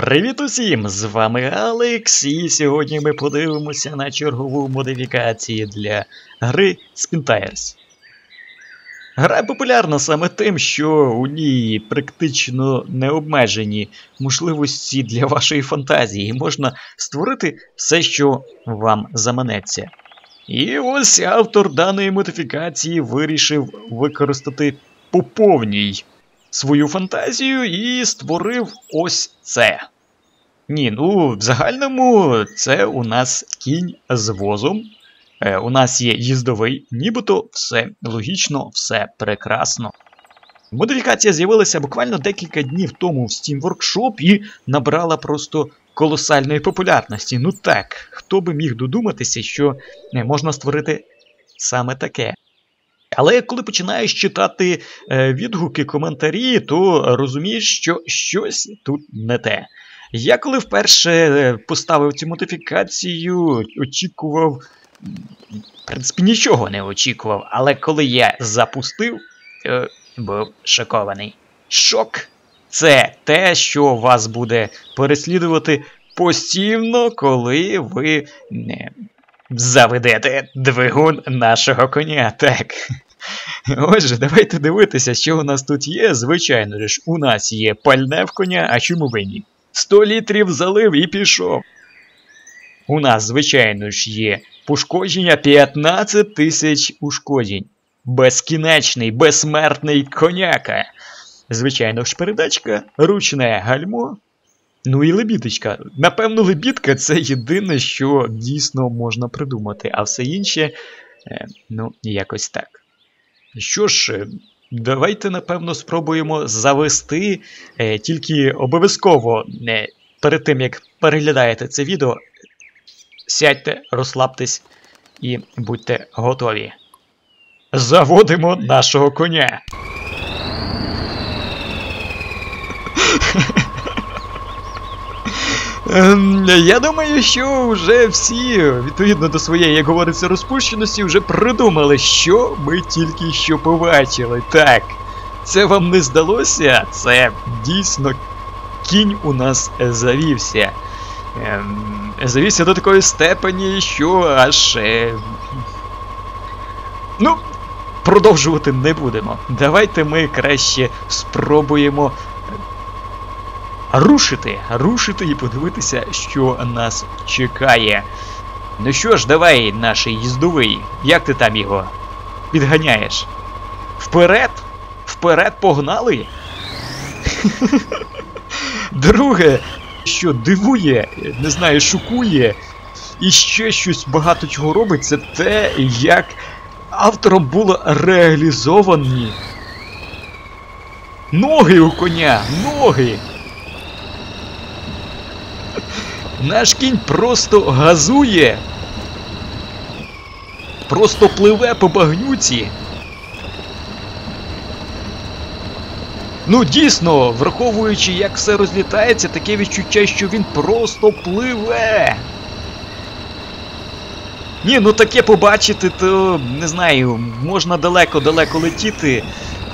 Привіт усім! З вами Алекс, і сьогодні ми подивимося на чергову модифікацію для гри Spintires. Гра популярна саме тим, що у ній практично необмежені можливості для вашої фантазії, можна створити все, що вам заманеться. І ось автор даної модифікації вирішив використати по повній свою фантазію і створив ось це. Ні, ну в загальному це у нас кінь з возом. Е, у нас є їздовий, нібито все логічно, все прекрасно. Модифікація з'явилася буквально декілька днів тому в Steam Workshop і набрала просто колосальної популярності. Ну так, хто би міг додуматися, що не можна створити саме таке. Але коли починаєш читати е, відгуки, коментарі, то розумієш, що щось тут не те. Я коли вперше е, поставив цю модифікацію, очікував. В принципі, нічого не очікував, але коли я запустив, то був шокований. Шок це те, що вас буде переслідувати постійно, коли ви не заведете двигун нашого коня. Так. Отже, давайте дивитися, що у нас тут є. Звичайно ж, у нас є пальне в коня, а чому ви ні? 100 літрів залив і пішов. У нас, звичайно ж, є пошкодження 15 тисяч ушкоджень. Безкінечний, безсмертний коняка. Звичайно ж, передачка, ручне гальмо. Ну і лебідочка. Напевно, лебідка це єдине, що дійсно можна придумати, а все інше, е, ну, якось так. Що ж, давайте, напевно, спробуємо завести, е, тільки обов'язково е, перед тим, як переглядаєте це відео, сядьте, розслабтесь і будьте готові. Заводимо нашого коня. Ем, Я думаю, що вже всі, відповідно до своєї, як говориться, розпущеності, вже придумали, що ми тільки що побачили. Так, це вам не здалося? Це дійсно кінь у нас завівся. Ем, завівся до такої степені, що аж. Е... Ну, продовжувати не будемо. Давайте ми краще спробуємо рушити, рушити і подивитися, що нас чекає. Ну що ж, давай, наш їздовий, як ти там його підганяєш? Вперед? Вперед погнали? Друге, що дивує, не знаю, шокує, і ще щось багато чого робить, це те, як автором було реалізовані ноги у коня, ноги. Наш кінь просто газує. Просто пливе по багнюці. Ну, дійсно, враховуючи, як все розлітається, таке відчуття, що він просто пливе. Ні, ну таке побачити, то не знаю, можна далеко-далеко летіти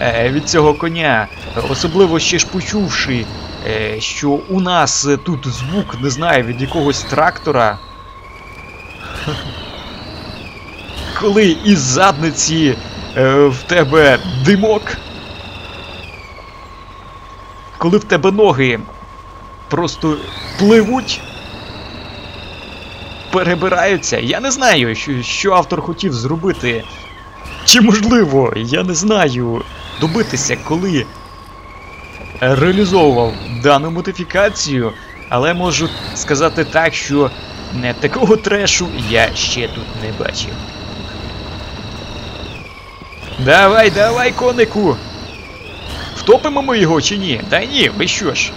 е, від цього коня, особливо ще ж почувши що у нас тут звук, не знаю, від якогось трактора. Коли із задниці е, в тебе димок. Коли в тебе ноги просто пливуть, перебираються. Я не знаю, що, що автор хотів зробити. Чи можливо, я не знаю, добитися, коли реалізовував дану модифікацію, але можу сказати так, що не такого трешу я ще тут не бачив. Давай, давай, конику! Втопимо ми його чи ні? Та ні, ви що ж?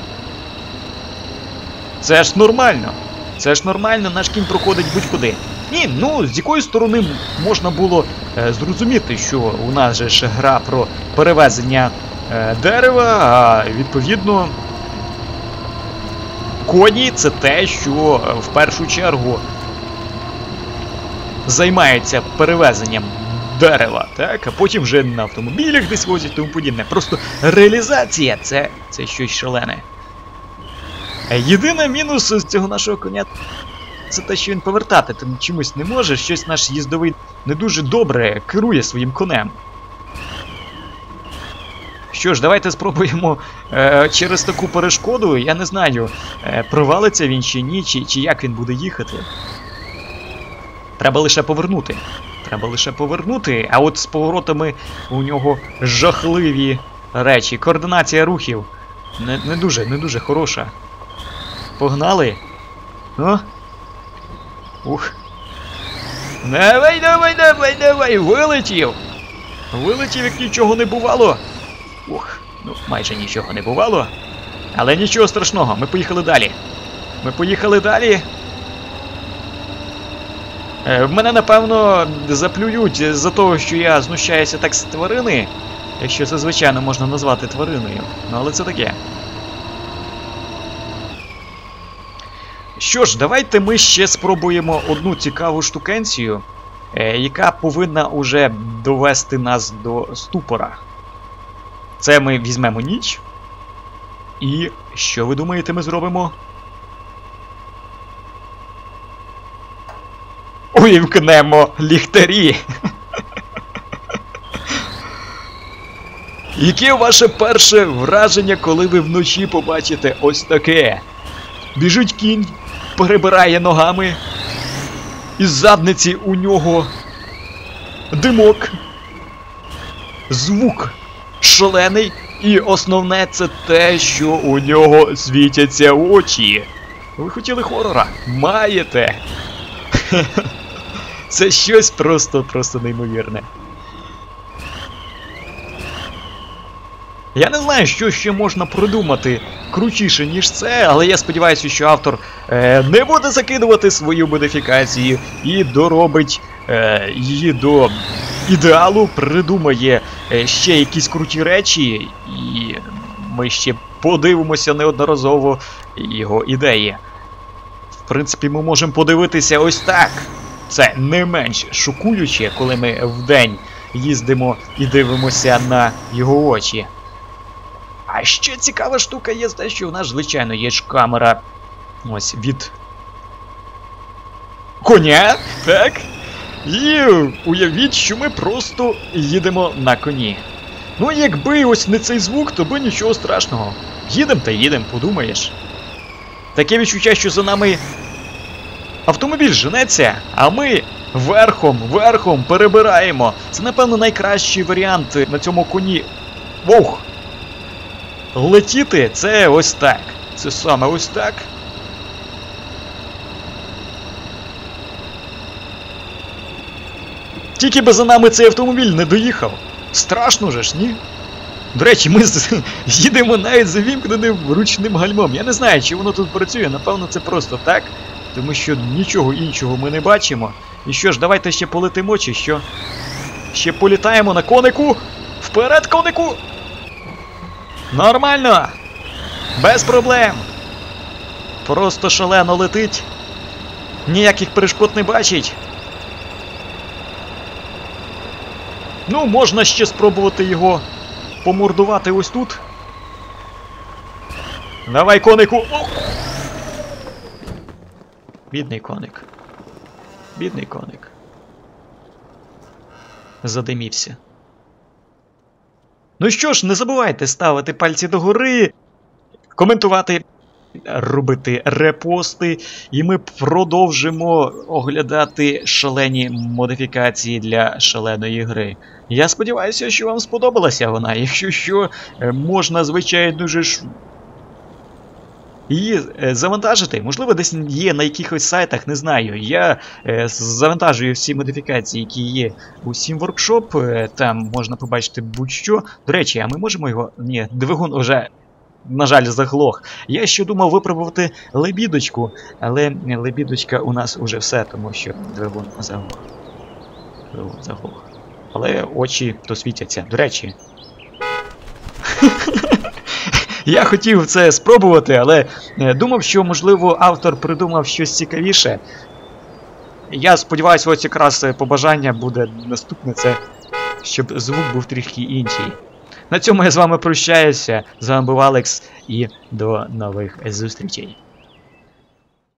Це ж нормально. Це ж нормально, наш кінь проходить будь-куди. Ні, ну з якої сторони можна було е, зрозуміти, що у нас же ж гра про перевезення Е, дерева, а відповідно коні це те, що е, в першу чергу займається перевезенням дерева, так, а потім вже на автомобілях десь возять тому подібне. Просто реалізація це, це щось шалене. Е, Єдиний мінус з цього нашого коня це те, що він повертати там чомусь не може. Щось наш їздовий не дуже добре керує своїм конем. Що ж, давайте спробуємо е, через таку перешкоду. Я не знаю, е, провалиться він чи ні, чи, чи як він буде їхати. Треба лише повернути. Треба лише повернути, а от з поворотами у нього жахливі речі. Координація рухів не, не дуже, не дуже хороша. Погнали. О. Ух. Давай, давай, давай, давай, вилетів! Вилетів, як нічого не бувало. Ух, ну майже нічого не бувало. Але нічого страшного, ми поїхали далі. Ми поїхали далі. Е, Мене напевно заплюють за того, що я знущаюся так з тварини, якщо це звичайно можна назвати твариною. Ну але це таке. Що ж, давайте ми ще спробуємо одну цікаву штукенцію, е, яка повинна уже довести нас до ступора. Це ми візьмемо ніч. І що ви думаєте, ми зробимо? Увімкнемо ліхтарі. Яке ваше перше враження, коли ви вночі побачите ось таке? Біжить кінь, перебирає ногами. Із задниці у нього димок. Звук шалений. І основне це те, що у нього світяться очі. Ви хотіли хорора? Маєте. Це щось просто-просто неймовірне. Я не знаю, що ще можна придумати крутіше, ніж це, але я сподіваюся, що автор е, не буде закидувати свою модифікацію і доробить е, її до ідеалу, придумає ще якісь круті речі, і ми ще подивимося неодноразово його ідеї. В принципі, ми можемо подивитися ось так. Це не менш шокуюче, коли ми вдень їздимо і дивимося на його очі. А ще цікава штука є те, що у нас, звичайно, є ж камера. Ось від. Коня, так? І уявіть, що ми просто їдемо на коні. Ну, якби ось не цей звук, то би нічого страшного. Їдем та їдем, подумаєш. Таке відчуття, що за нами автомобіль женеться, а ми верхом, верхом перебираємо. Це, напевно, найкращий варіант на цьому коні. Вух! Летіти це ось так. Це саме ось так. Тільки би за нами цей автомобіль не доїхав. Страшно же ж, ні? До речі, ми з... їдемо навіть за вімкненим ручним гальмом. Я не знаю, чи воно тут працює, напевно, це просто так. Тому що нічого іншого ми не бачимо. І що ж, давайте ще полетимо, чи що? Ще політаємо на конику! Вперед, конику! Нормально! Без проблем! Просто шалено летить. Ніяких перешкод не бачить. Ну, можна ще спробувати його помордувати ось тут. Давай, конику! О! Бідний коник. Бідний коник. Задимівся. Ну що ж, не забувайте ставити пальці догори, коментувати, робити репости, і ми продовжимо оглядати шалені модифікації для шаленої гри. Я сподіваюся, що вам сподобалася вона. Якщо що, е, можна, звичайно ж. Її е, завантажити, можливо, десь є на якихось сайтах, не знаю. Я е, завантажую всі модифікації, які є у Steam Workshop, там можна побачити будь-що. До речі, а ми можемо його. Ні, двигун вже, на жаль, заглох. Я ще думав випробувати лебідочку, але лебідочка у нас уже все, тому що двигун заглох. Двигун заглох. Але очі то світяться. До речі. Я хотів це спробувати, але е, думав, що, можливо, автор придумав щось цікавіше. Я сподіваюся, ось якраз е, побажання буде наступне, це щоб звук був трішки інший. На цьому я з вами прощаюся. З вами був Алекс і до нових зустрічей.